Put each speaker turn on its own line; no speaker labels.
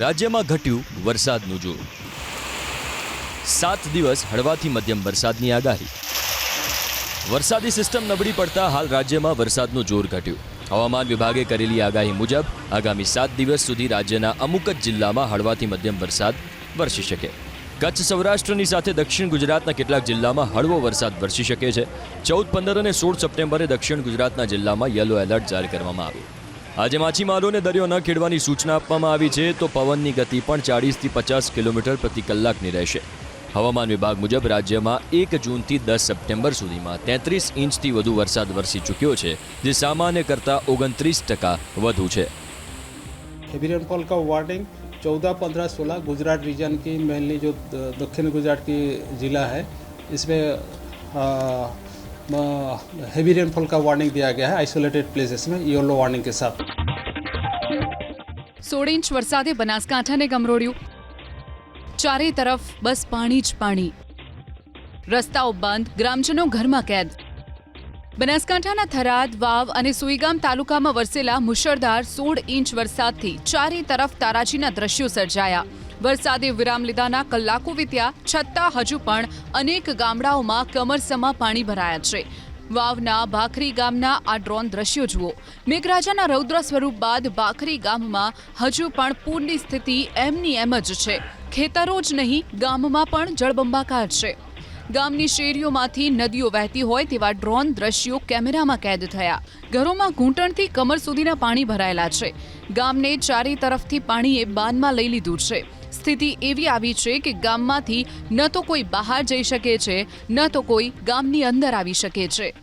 રાજ્યમાં ઘટ્યું વરસાદનું જોર. સાત દિવસ હળવાથી મધ્યમ વરસાદની આગાહી. વરસાદી સિસ્ટમ નબળી પડતા હાલ રાજ્યમાં વરસાદનું જોર ઘટ્યું. હવામાન વિભાગે કરેલી આગાહી મુજબ, આગામી સાત દિવસ સુધી રાજ્યના અમુક જ જિલ્લામાં હળવાથી મધ્યમ વરસાદ વરસી શકે. કચ્છ સૌરાષ્ટ્રની સાથે દક્ષિણ ગુજરાતના કેટલાક જિલ્લામાં હળવો વરસાદ વરસી શકે છે. ચૌદ, પંદર અને સોળ સપ્ટેમ્બરે દક્ષિણ ગુજરાતના જિલ્લામાં યલો એલર્ટ જારી કરવામાં આવ્યું. આજે માછીમારોને દરિયો ન ખેડવાની સૂચના આપવામાં આવી છે તો પવનની ગતિ પણ ચાળીસથી પચાસ કિલોમીટર પ્રતિ કલાકની રહેશે હવામાન વિભાગ મુજબ રાજ્યમાં એક જૂનથી દસ સપ્ટેમ્બર સુધીમાં તેત્રીસ ઇંચથી વધુ વરસાદ વરસી ચૂક્યો છે જે સામાન્ય કરતાં ઓગણત્રીસ ટકા વધુ છે
हेवी रेनफॉल का वार्निंग चौदह पंद्रह सोलह गुजरात रीजन की मेनली जो द- दक्षिण गुजरात की ज़िला है इसमें हेवी रेनफॉल का वार्निंग दिया गया है आइसोलेटेड प्लेसेस में येलो वार्निंग के साथ
સોળ ઇંચ વરસાદે બનાસકાંઠાને ગમરોડ્યું ચારે તરફ બસ પાણી જ પાણી રસ્તાઓ બંધ ગ્રામજનો ઘરમાં કેદ બનાસકાંઠાના થરાદ વાવ અને સુઈગામ તાલુકામાં વરસેલા મુશળધાર સોળ ઇંચ વરસાદથી ચારે તરફ તારાજીના દ્રશ્યો સર્જાયા વરસાદે વિરામ લીધાના કલાકો વીત્યા, છતાં હજુ પણ અનેક ગામડાઓમાં કમરસમાં પાણી ભરાયા છે. વાવના ભાખરી ગામના આ ડ્રોન દ્રશ્યો જુઓ. મેઘરાજાના રૌદ્ર સ્વરૂપ બાદ ભાખરી ગામમાં હજુ પણ પૂરની સ્થિતિ એમની એમ જ છે. ખેતરો જ નહીં, ગામમાં પણ જળબંબાકાર છે. ગામની શેરીઓમાંથી નદીઓ વહેતી હોય તેવા ડ્રોન દ્રશ્યો કેમેરામાં કેદ થયા. ઘરોમાં ઘૂંટણથી કમર સુધીના પાણી ભરાયેલા છે. ગામને ચારે તરફથી પાણીએ બાનમાં લઈ લીધું છે. સ્થિતિ એવી આવી છે કે ગામમાંથી ન તો કોઈ બહાર જઈ શકે છે, ન તો કોઈ ગામની અંદર આવી શકે છે.